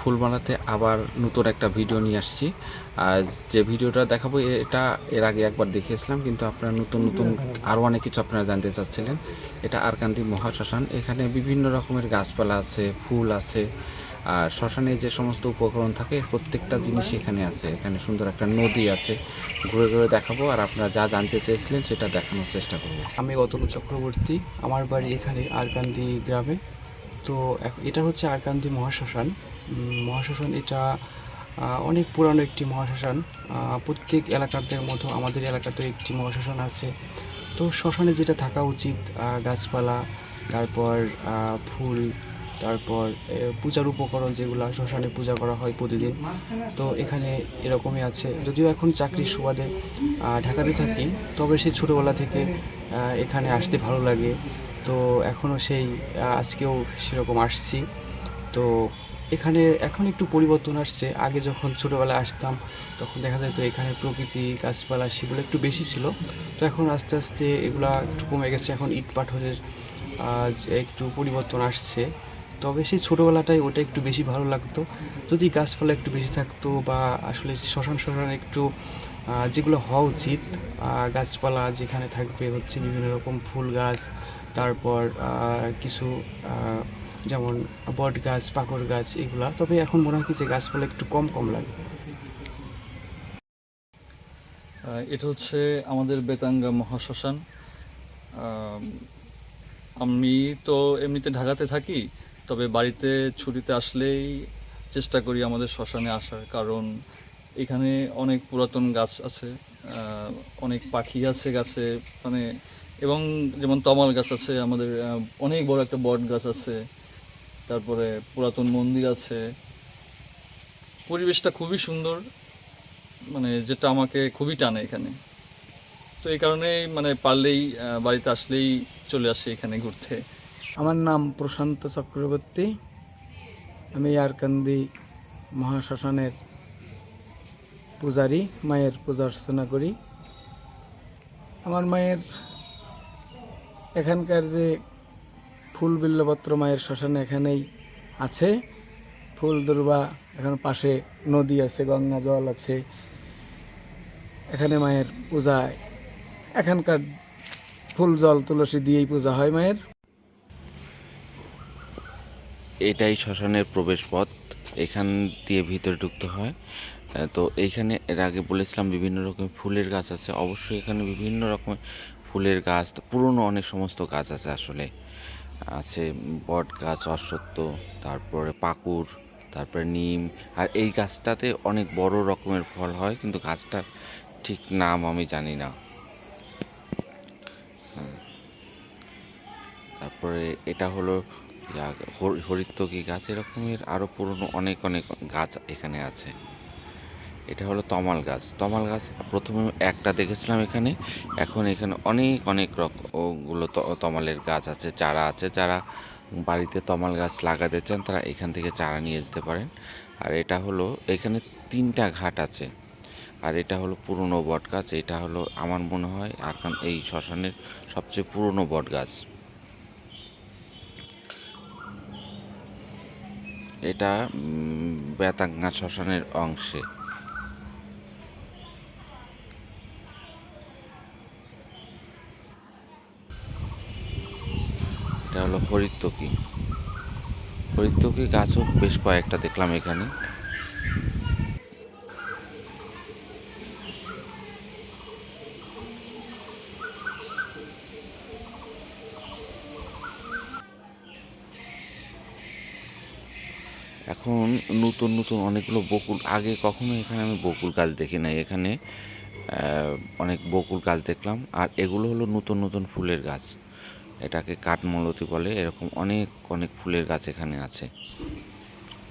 ফুল বানাতে আবার নতুন একটা ভিডিও নিয়ে আসছি। আর যে ভিডিওটা দেখাবো, এটা এর আগে একবার দেখিয়েছিলাম, কিন্তু আপনারা নতুন নতুন আরও অনেক কিছু আপনারা জানতে চাচ্ছিলেন। এটা আরকান্দি মহাশ্মশান। এখানে বিভিন্ন রকমের গাছপালা আছে, ফুল আছে, আর শ্মশানে যে সমস্ত উপকরণ থাকে, প্রত্যেকটা জিনিস এখানে আছে। এখানে সুন্দর একটা নদী আছে। ঘুরে ঘুরে দেখাবো, আর আপনারা যা জানতে চেয়েছিলেন সেটা দেখানোর চেষ্টা করব। আমি অতনু চক্রবর্তী। আমার বাড়ি এখানে আরকান্দি গ্রামে। তো এটা হচ্ছে আরকান্দি মহাশ্মশান। মহাশ্মশান এটা অনেক পুরানো একটি মহাশ্মশান। প্রত্যেক এলাকাদের মতো আমাদের এলাকাতেও একটি মহাশ্মশান আছে। তো শ্মশানে যেটা থাকা উচিত গাছপালা, তারপর ফুল, তারপর পূজার উপকরণ যেগুলো শ্মশানে পূজা করা হয় প্রতিদিন। তো এখানে এরকমই আছে। যদিও এখন চাকরির সুবাদে ঢাকাতে থাকি, তবে সেই ছোটোবেলা থেকে এখানে আসতে ভালো লাগে। তো এখনও সেই আজকেও সেরকম আসছি। তো এখানে এখন একটু পরিবর্তন আসছে। আগে যখন ছোটোবেলায় আসতাম, তখন দেখা যেত এখানে প্রকৃতি, গাছপালা সেগুলো একটু বেশি ছিল। তো এখন আস্তে আস্তে এগুলা একটু কমে গেছে। এখন ইট পাথরের একটু পরিবর্তন আসছে। তবে সেই ছোটোবেলাটাই ওটা একটু বেশি ভালো লাগতো। যদি গাছপালা একটু বেশি থাকতো বা আসলে শ্মশান শ্মশান একটু যেগুলো হওয়া উচিত গাছপালা যেখানে থাকবে হচ্ছে বিভিন্ন রকম ফুল গাছ তারপর কিছু যেমন বট গাছ পাকড় গাছ এগুলা। তবে এখন মনে হয় যে গাছপালা একটু কম কম লাগে। এটা হচ্ছে আমাদের বেতাঙ্গা মহাশ্মশান। আম, তো এমনিতে ঢাকাতে থাকি তবে বাড়িতে ছুটিতে আসলেই চেষ্টা করি আমাদের শ্মশানে আসার। কারণ এখানে অনেক পুরাতন গাছ আছে অনেক পাখি আছে গাছে মানে এবং যেমন তমাল গাছ আছে, আমাদের অনেক বড় একটা বট গাছ আছে, তারপরে পুরাতন মন্দির আছে। পরিবেশটা খুবই সুন্দর মানে যেটা আমাকে খুবই টানে এখানে। তো এই কারণেই মানে পারলেই বাড়িতে আসলেই চলে আসি এখানে ঘুরতে। আমার নাম প্রশান্ত চক্রবর্তী। আমি আরকান্দি মহাশ্মশানের পূজারি, মায়ের পূজা অর্চনা করি। আমার মায়ের এখানকার যে ফুল বিল্লপত্র মায়ের শ্মশান এখানেই আছে। ফুল দুর্বা এখন পাশে নদী আছে, গঙ্গা জল আছে। এখানে মায়ের পূজায় এখানকার ফুল জল তুলসী দিয়েই পূজা হয় মায়ের। এটাই শ্মশানের প্রবেশ পথ এখান দিয়ে ভিতরে ঢুকতে হয়। তো এইখানে এর আগে বলেছিলাম বিভিন্ন রকমের ফুলের গাছ আছে। অবশ্যই এখানে বিভিন্ন রকমের ফুলের গাছ পুরনো অনেক সমস্ত গাছ আছে আসলে। আছে বট গাছ, অশ্বত্থ, তারপরে পাকুর তারপরে নিম, আর এই গাছটাতে অনেক বড় রকমের ফল হয়, কিন্তু গাছটার ঠিক নাম আমি জানি না। তারপরে এটা হলো হরি- হরিতকি গাছ, এরকমের আরও পুরনো অনেক অনেক গাছ এখানে আছে। এটা হলো তমাল গাছ। তমাল গাছ প্রথমে একটা দেখেছিলাম এখানে। এখন এখানে অনেক অনেক রকমগুলো তমালের গাছ আছে, চারা আছে। যারা বাড়িতে তমাল গাছ লাগাতে চান, তারা এখান থেকে চারা নিয়ে যেতে পারেন। আর এটা হলো, এখানে তিনটা ঘাট আছে। আর এটা হলো পুরনো বট গাছ। এটা হলো, আমার মনে হয় এখন এই শ্মশানের সবচেয়ে পুরনো বট গাছ। এটা বেতাঙ্গা শ্মশানের অংশে। এটা হলো হরিতকি হরিতকি গাছও বেশ কয়েকটা দেখলাম এখানে। এখন নতুন নতুন অনেকগুলো বকুল, আগে কখনো এখানে আমি বকুল গাছ দেখি নাই। এখানে অনেক বকুল গাছ দেখলাম। আর এগুলো হলো নতুন নতুন ফুলের গাছ। এটাকে কাঠমলতি বলে, এরকম অনেক অনেক ফুলের গাছ এখানে আছে।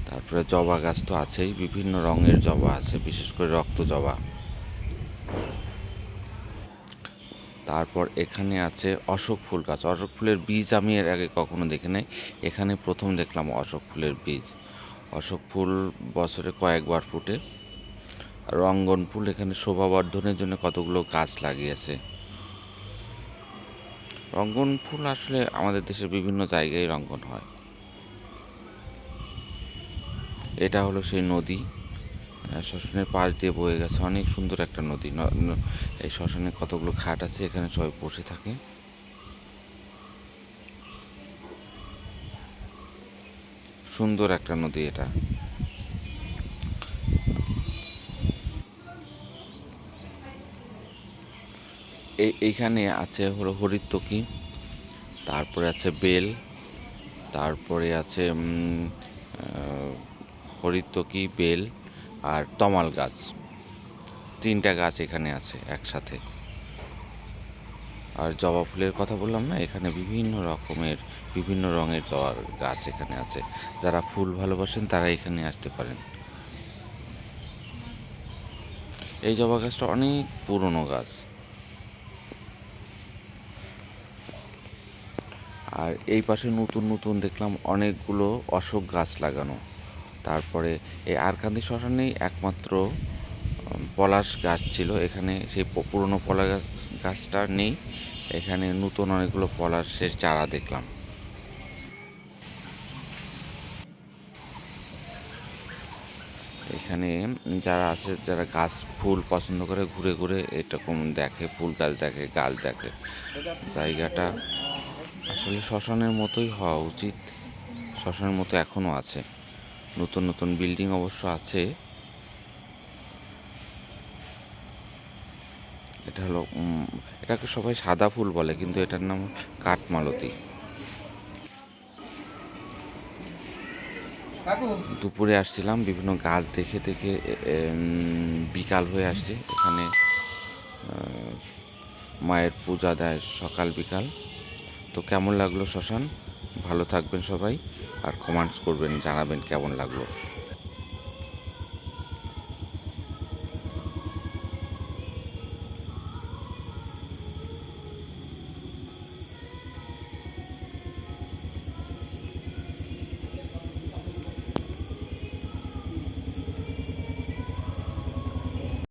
তারপরে জবা গাছ তো আছেই, বিভিন্ন রঙের জবা আছে, বিশেষ করে রক্ত জবা। তারপর এখানে আছে অশোক ফুল গাছ। অশোক ফুলের বীজ আমি এর আগে কখনো দেখি নাই। এখানে প্রথম দেখলাম অশোক ফুলের বীজ। অশোক ফুল বছরে কয়েকবার ফুটে। রঙ্গন ফুল এখানে শোভাবর্ধনের জন্য কতগুলো গাছ লাগিয়েছে। রঙ্গন ফুল আসলে আমাদের দেশের বিভিন্ন জায়গায় রঙ্গন হয়। এটা হলো সেই নদী। শ্মশানের পাশ দিয়ে বয়ে গেছে অনেক সুন্দর একটা নদী। এই শ্মশানে কতগুলো ঘাট আছে এখানে সবাই বসে থাকে। সুন্দর একটা নদী এটা। এইখানে আছে হলো হরিতকি তারপরে আছে বেল, তারপরে আছে হরিতকি বেল আর তমাল গাছ। তিনটা গাছ এখানে আছে একসাথে। আর জবা ফুলের কথা বললাম না, এখানে বিভিন্ন রকমের, বিভিন্ন রঙের জবা গাছ এখানে আছে। যারা ফুল ভালোবাসেন তারা এখানে আসতে পারেন। এই জবা গাছটা অনেক পুরনো গাছ। আর এই পাশে নতুন নতুন দেখলাম অনেকগুলো অশোক গাছ লাগানো। তারপরে এই আরকান্দি শ্মশানেই একমাত্র পলাশ গাছ ছিল। এখানে সেই পুরনো পলাশ গাছ- গাছটা নেই। এখানে নতুন অনেকগুলো পলাশের চারা দেখলাম। এখানে যারা আছে, যারা গাছ, ফুল পছন্দ করে ঘুরে ঘুরে এরকম দেখে, ফুল গাছ দেখে গাছ দেখে। জায়গাটা আসলে শ্মশানের মতোই হওয়া উচিত। শ্মশানের মতো এখনও আছে। নতুন নতুন বিল্ডিং অবশ্য আছে। এটা হলো এটাকে সবাই সাদা ফুল বলে, কিন্তু এটার নাম কাঠমালতী। দুপুরে আসছিলাম, বিভিন্ন গাছ দেখে দেখে বিকাল হয়ে আসছে। এখানে মায়ের পূজা দেয় সকাল বিকাল। তো কেমন লাগল শ্মশান ভালো থাকবেন সবাই আর কমেন্টস করবেন জানাবেন কেমন লাগল।